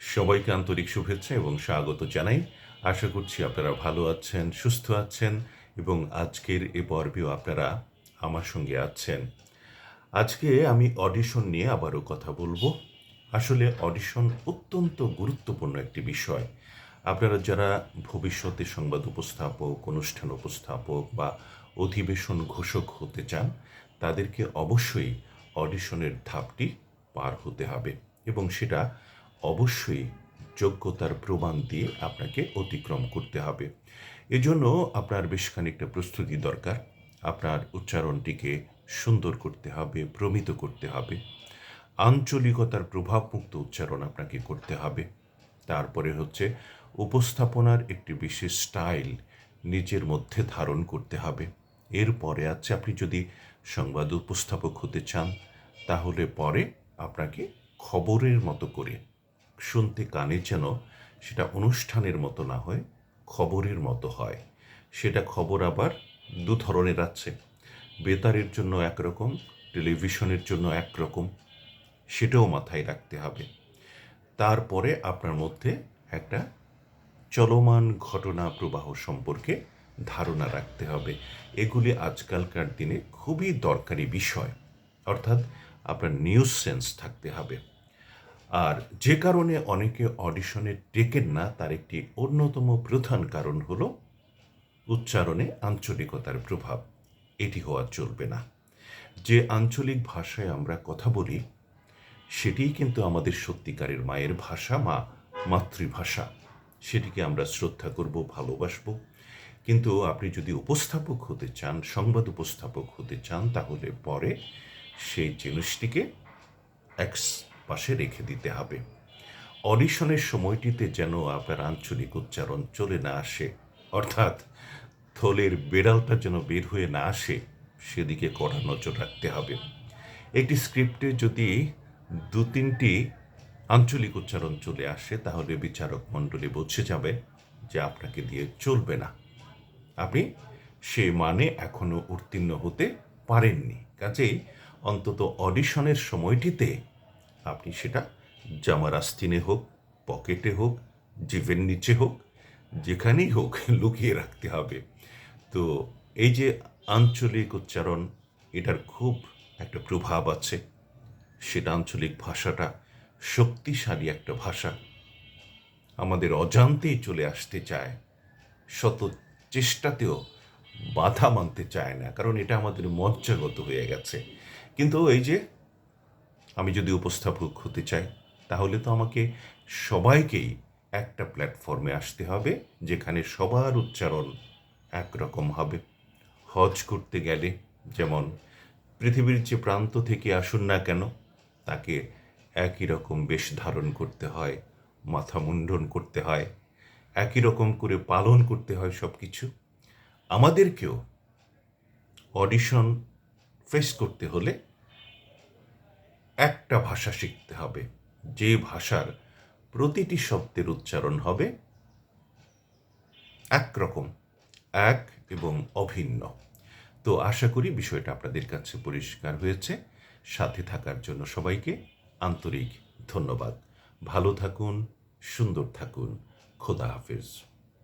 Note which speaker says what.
Speaker 1: সবাইকে আন্তরিক শুভেচ্ছা এবং স্বাগত জানাই। আশা করছি আপনারা ভালো আছেন, সুস্থ আছেন এবং আজকের এ পর্বেও আপনারা আমার সঙ্গে আছেন। আজকে আমি অডিশন নিয়ে আবারও কথা বলব। আসলে অডিশন অত্যন্ত গুরুত্বপূর্ণ একটি বিষয়। আপনারা যারা ভবিষ্যতে সংবাদ উপস্থাপক, অনুষ্ঠান উপস্থাপক বা অধিবেশন ঘোষক হতে চান, তাদেরকে অবশ্যই অডিশনের ধাপটি পার হতে হবে এবং সেটা অবশ্যই যোগ্যতার প্রমাণ দিয়ে আপনাকে অতিক্রম করতে হবে। এজন্য আপনার বেশ খানিকটা প্রস্তুতি দরকার। আপনার উচ্চারণটিকে সুন্দর করতে হবে, প্রমিত করতে হবে। আঞ্চলিকতার প্রভাবমুক্ত উচ্চারণ আপনাকে করতে হবে। তারপরে হচ্ছে উপস্থাপনার একটি বিশেষ স্টাইল নিজের মধ্যে ধারণ করতে হবে। এরপরে আছে আপনি যদি সংবাদ উপস্থাপক হতে চান, তাহলে পরে আপনাকে খবরের মতো করে শুনতে কানে যেন সেটা অনুষ্ঠানের মতো না হয়, খবরের মতো হয়। সেটা খবর আবার দু ধরনের আছে। বেতারের জন্য একরকম, টেলিভিশনের জন্য একরকম, সেটাও মাথায় রাখতে হবে। তারপরে আপনার মধ্যে একটা চলমান ঘটনা প্রবাহ সম্পর্কে ধারণা রাখতে হবে। এগুলি আজকালকার দিনে খুবই দরকারি বিষয়। অর্থাৎ আপনার নিউজ সেন্স থাকতে হবে। আর যে কারণে অনেকে অডিশনে টেকেন না, তার একটি অন্যতম প্রধান কারণ হল উচ্চারণে আঞ্চলিকতার প্রভাব। এটি হওয়া চলবে না। যে আঞ্চলিক ভাষায় আমরা কথা বলি, সেটিই কিন্তু আমাদের সত্যিকারের মায়ের ভাষা, মা মাতৃভাষা। সেটিকে আমরা শ্রদ্ধা করব, ভালোবাসব। কিন্তু আপনি যদি উপস্থাপক হতে চান, সংবাদ উপস্থাপক হতে চান, তাহলে পরে সেই জিনিসটিকে এক পাশে রেখে দিতে হবে। অডিশনের সময়টিতে যেন আপনার আঞ্চলিক উচ্চারণ চলে না আসে, অর্থাৎ থলের বেড়ালটা যেন বের হয়ে না আসে, সেদিকে কড়া নজর রাখতে হবে। একটি স্ক্রিপ্টে যদি দু তিনটি আঞ্চলিক উচ্চারণ চলে আসে, তাহলে বিচারক মণ্ডলী বুঝে যাবে যে আপনাকে দিয়ে চলবে না। আপনি সে মানে এখনও উত্তীর্ণ হতে পারেননি। কাজেই অন্তত অডিশনের সময়টিতে আপনি সেটা জামার আস্তিনে হোক, পকেটে হোক, জিভের নিচে হোক, যেখানেই হোক লুকিয়ে রাখতে হবে। তো এই যে আঞ্চলিক উচ্চারণ, এটার খুব একটা প্রভাব আছে। সেটা আঞ্চলিক ভাষাটা শক্তিশালী একটা ভাষা। আমাদের অজান্তেই চলে আসতে চায়। শত চেষ্টাতেও বাধা মানতে চায় না, কারণ এটা আমাদের মজ্জাগত হয়ে গেছে। কিন্তু এই যে আমি যদি উপস্থাপক হতে চাই, তাহলে তো আমাকে সবাইকেই একটা প্ল্যাটফর্মে আসতে হবে, যেখানে সবার উচ্চারণ একরকম হবে। হজ করতে গেলে যেমন পৃথিবীর যে প্রান্ত থেকে আসুন না কেন, তাকে একই রকম বেশ ধারণ করতে হয়, মাথা মুন্ডন করতে হয়, একই রকম করে পালন করতে হয় সব কিছু আমাদেরকেও অডিশন ফেস করতে হলে একটা ভাষা শিখতে হবে। যে ভাষার প্রতিটি শব্দের উচ্চারণ হবে একরকম, এক এবং অভিন্ন। তো আশা করি বিষয়টা আপনাদের কাছে পরিষ্কার হয়েছে। সাথে থাকার জন্য সবাইকে আন্তরিক ধন্যবাদ। ভালো থাকুন, সুন্দর থাকুন। খোদা হাফিজ।